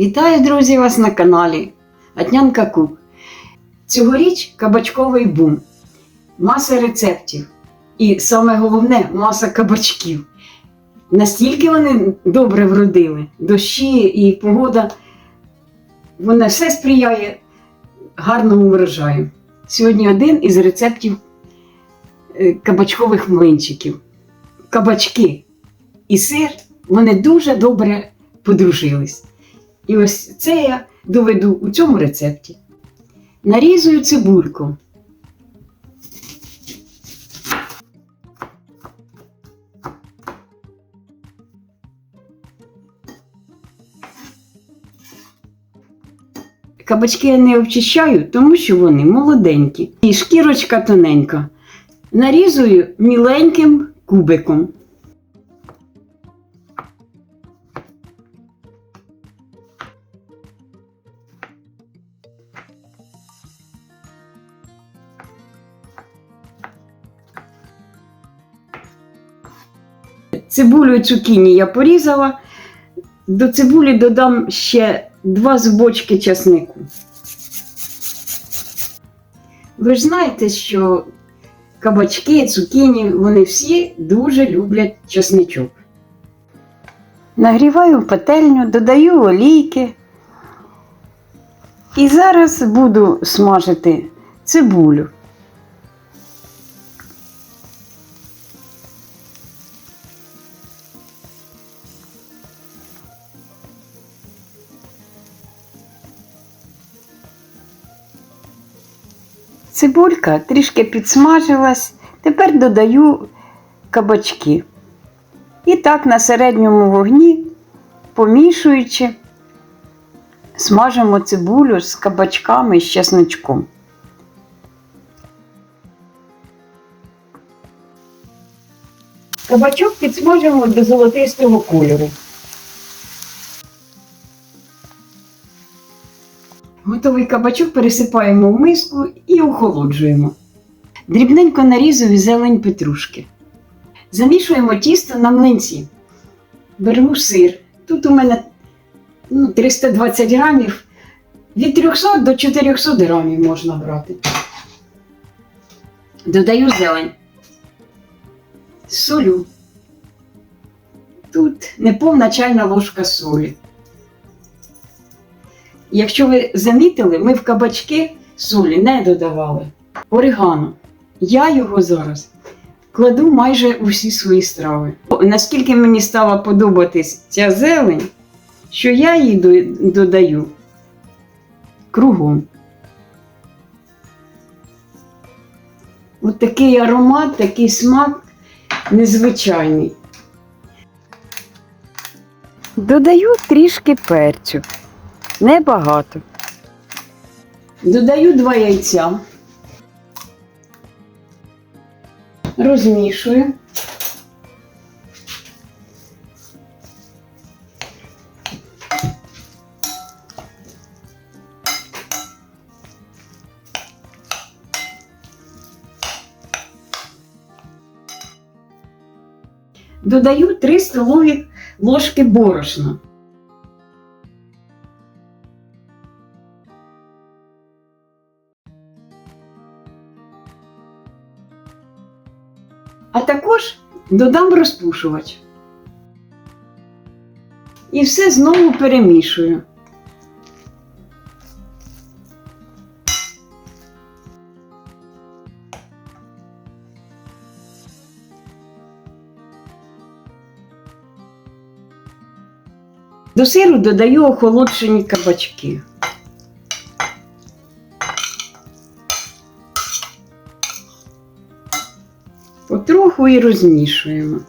Вітаю, друзі, вас на каналі Атнянка Кук. Цьогоріч кабачковий бум, маса рецептів і саме головне маса кабачків. Настільки вони добре вродили, дощі і погода, воно все сприяє гарному врожаю. Сьогодні один із рецептів е, кабачкових млинчиків. Кабачки і сир вони дуже добре подружились. І ось це я доведу у цьому рецепті. Нарізую цибульку. Кабачки я не обчищаю, тому що вони молоденькі. І шкірочка тоненька. Нарізую міленьким кубиком. Цибулю і цукіні я порізала. До цибулі додам ще два зубочки часнику. Ви ж знаєте, що кабачки, цукіні, вони всі дуже люблять часничок. Нагріваю пательню, додаю олійки. І зараз буду смажити цибулю. Цибулька трішки підсмажилась, тепер додаю кабачки. І так на середньому вогні, помішуючи, смажимо цибулю з кабачками і з чесночком. Кабачок підсмажимо до золотистого кольору. Готовий кабачок пересипаємо в миску і охолоджуємо. Дрібненько нарізую зелень петрушки. Замішуємо тісто на млинці. Беру сир. Тут у мене ну, 320 грамів. Від 300 до 400 грамів можна брати. Додаю зелень. Солю. Тут неповна чайна ложка солі. Якщо ви замітили, ми в кабачки солі не додавали. Орегано. Я його зараз кладу майже у всі свої страви. Наскільки мені стала подобатись ця зелень, що я її додаю кругом. От такий аромат, такий смак незвичайний. Додаю трішки перцю. Небагато. Додаю два яйця. Розмішую. Додаю 3 столові ложки борошна. А також додам розпушувач. І все знову перемішую. До сиру додаю охолоджені кабачки. Потроху і розмішуємо.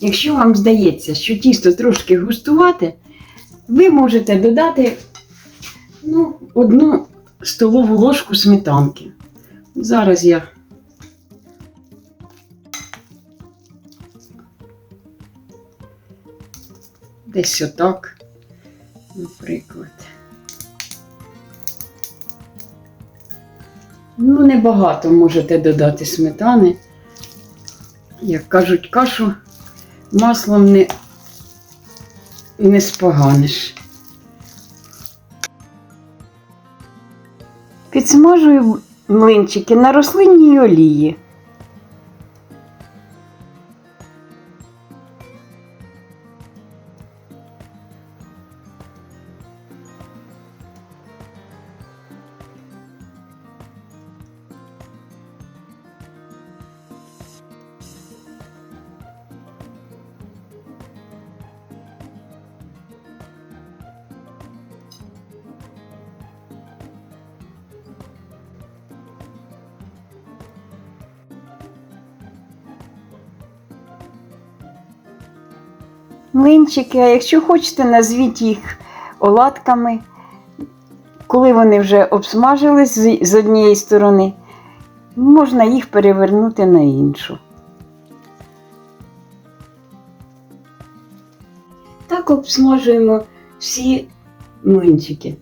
Якщо вам здається, що тісто трошки густувате, ви можете додати одну столову ложку сметанки. Зараз я десь отак, наприклад. Ну, небагато можете додати сметани. Як кажуть, кашу маслом не, не споганиш. Підсмажую млинчики на рослинній олії. Млинчики, а якщо хочете, назвіть їх оладками. Коли вони вже обсмажились з- однієї сторони, можна їх перевернути на іншу. Так обсмажуємо всі млинчики.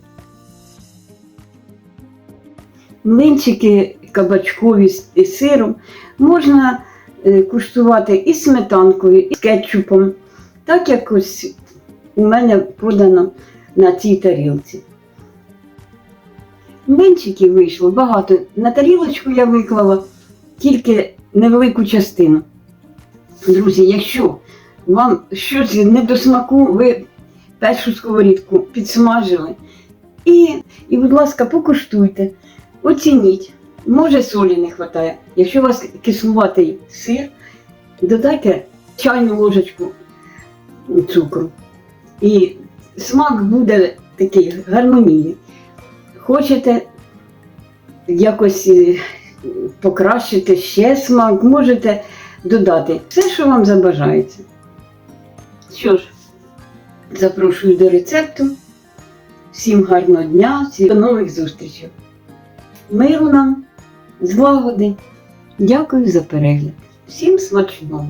Млинчики кабачкові з сиром можна е, куштувати і сметанкою, і з кетчупом, так як ось у мене подано на цій тарілці. Млинчиків вийшло багато. На тарілочку я виклала тільки невелику частину. Друзі, якщо вам щось не до смаку, ви першу сковорідку підсмажили. І, і, будь ласка, покуштуйте, оцініть. Може, солі не вистачає. Якщо у вас кислуватий сир, додайте чайну ложечку цукру. І смак буде такий гармонійний. Хочете якось е, покращити ще смак, можете додати все, що вам забажається. Що ж, запрошую до рецепту. Всім гарного дня, всім до нових зустрічей. Миру нам, злагоди. Дякую за перегляд. Всім смачного!